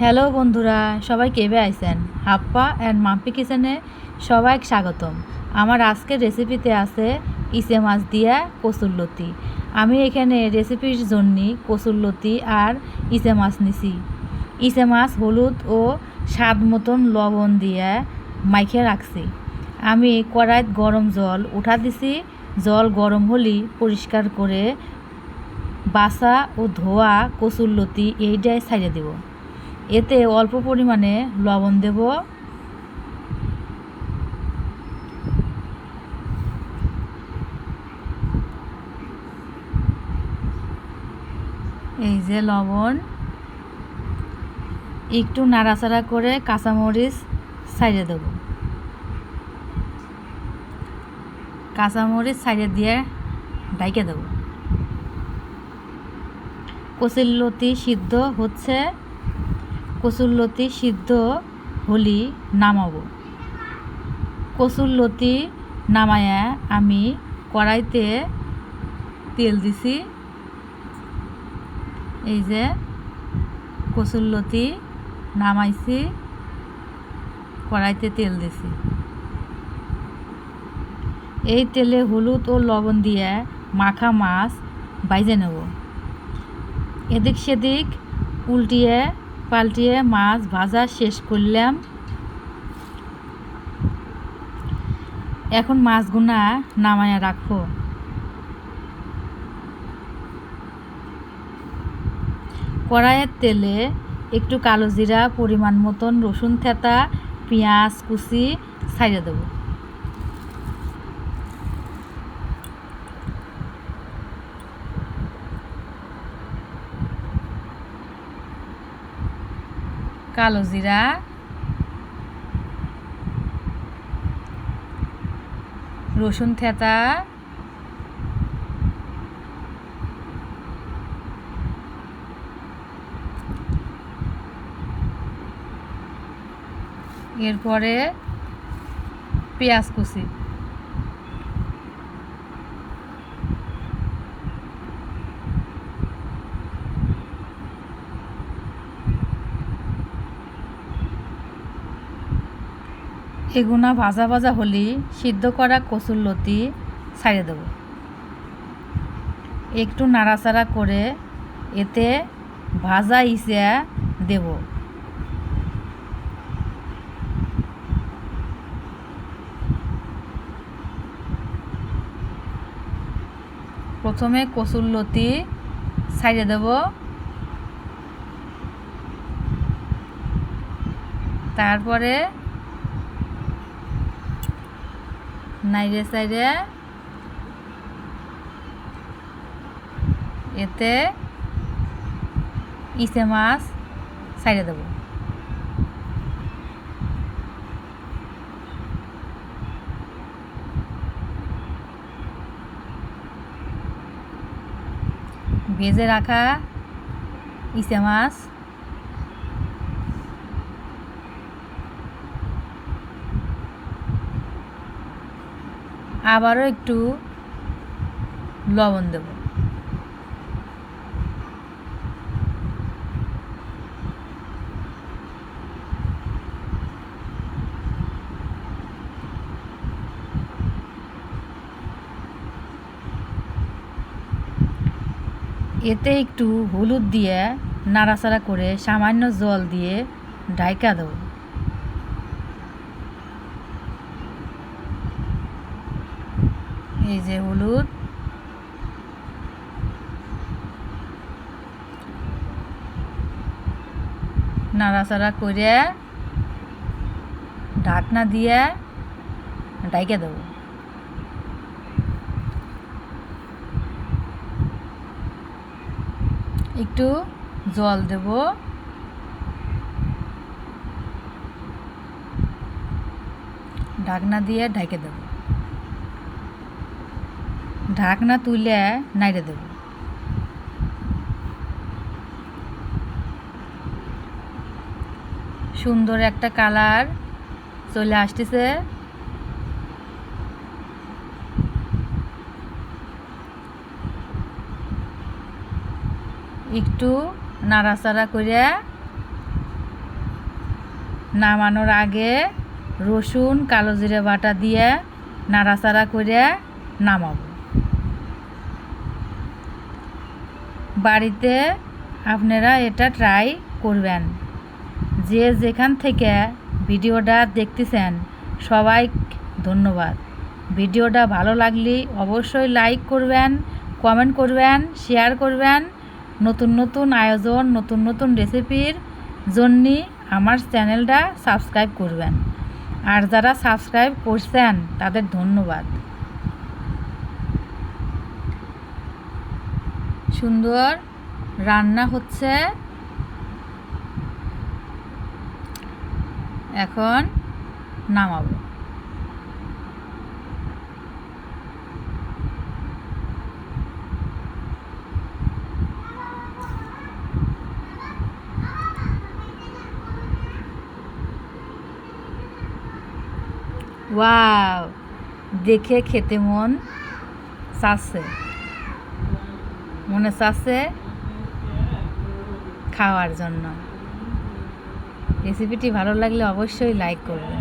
Hello বন্ধুরা, সবাই কেবে আইছেন? হাপ্পা অ্যান্ড মাম্পি কিচেনে সবাই স্বাগতম। আমার আজকের রেসিপিতে আছে ইসে মাছ দিয়া কচুরলতি আমি এখানে রেসিপির জন্য কচুরলতি আর ইসে মাছ নিছি। ইসে মাছ হলুদ ও স্বাদ মতন লবণ দিয়ে মাইখে রাখছি। আমি কড়াইত গরম জল উঠা দিছি। জল গরম হলি পরিষ্কার করে বাসা ও ধোয়া কচুরলতি এইটাই ছাইড়ে দেব। এতে অল্প পরিমাণে লবণ দেব। এই যে লবণ। একটু নাড়াচাড়া করে কাঁচামরিচ সাইডে দেব। কাঁচামরিচ সাইডে দিয়ে ডাইকে দেব। কচিল্লতি সিদ্ধ হচ্ছে। কচুরলতি সিদ্ধ হলি নামাবো। কচুরলতি নামায়া আমি কড়াইতে তেল দিছি। এই যে কচুরলতি নামাইছি, কড়াইতে তেল দিছি। এই তেলে হলুদ ও লবণ দিয়ে মাখা মাছ বাইজে নেব। এদিক সেদিক উল্টিয়ে পাল্টিয়ে মাছ ভাজা শেষ করলাম। এখন মাছগুনা নামায়া রাখো কড়াইয়ের তেলে একটু কালো জিরা, পরিমাণ মতন রসুন থেতা, পেঁয়াজ কুচি ছাইড়ে দেবো। কালো জিরা। রসুন থেতা। এরপরে পেঁয়াজ কুচি। এগুনা ভাজা ভাজা হলি সিদ্ধ করা কচুর লতি ছাড়িয়ে দেব। একটু নাড়াচাড়া করে এতে ভাজা ইসে দেব। প্রথমে কচুর লতি ছাড়িয়ে দেব। তারপরে নাইরে সাইডে এতে ইসে মাছ সাইডে দেব। ভেজে রাখা ইসে মাছ আবারও একটু লবণ দেব। এতে একটু হলুদ দিয়ে নাড়াচাড়া করে সামান্য জল দিয়ে ঢাইকা দেবো। এই যে হলুদ। নাড়াচাড়া করে ঢাকনা দিয়ে ডাইকে দেবো। একটু জল দেব। ঢাকনা দিয়ে ঢাকে দেবো। ঢাকনা তুলে নাইড়ে দেব। সুন্দর একটা কালার চলে আসতেছে। একটু নাড়াচাড়া করে নামানোর আগে রসুন, কালো জিরে বাটা দিয়ে নাড়াচাড়া করে নামাবো। বাড়িতে আপনারা এটা ট্রাই করবেন। যে যেখান থেকে ভিডিওটা দেখতেছেন সবাই ধন্যবাদ। ভিডিওটা ভালো লাগলে অবশ্যই লাইক করবেন কমেন্ট করবেন শেয়ার করবেন। নতুন নতুন আয়োজন, নতুন নতুন রেসিপির জন্যে আমার চ্যানেলটা সাবস্ক্রাইব করবেন। আর যারা সাবস্ক্রাইব করছেন, তাদের ধন্যবাদ। সুন্দর। রান্না হচ্ছে এখন নামাবো। ওয়াও দেখে খেতে মন চাচ্ছে। মনে চাচ্ছে খাওয়ার জন্য। রেসিপিটি ভালো লাগলে অবশ্যই লাইক করবেন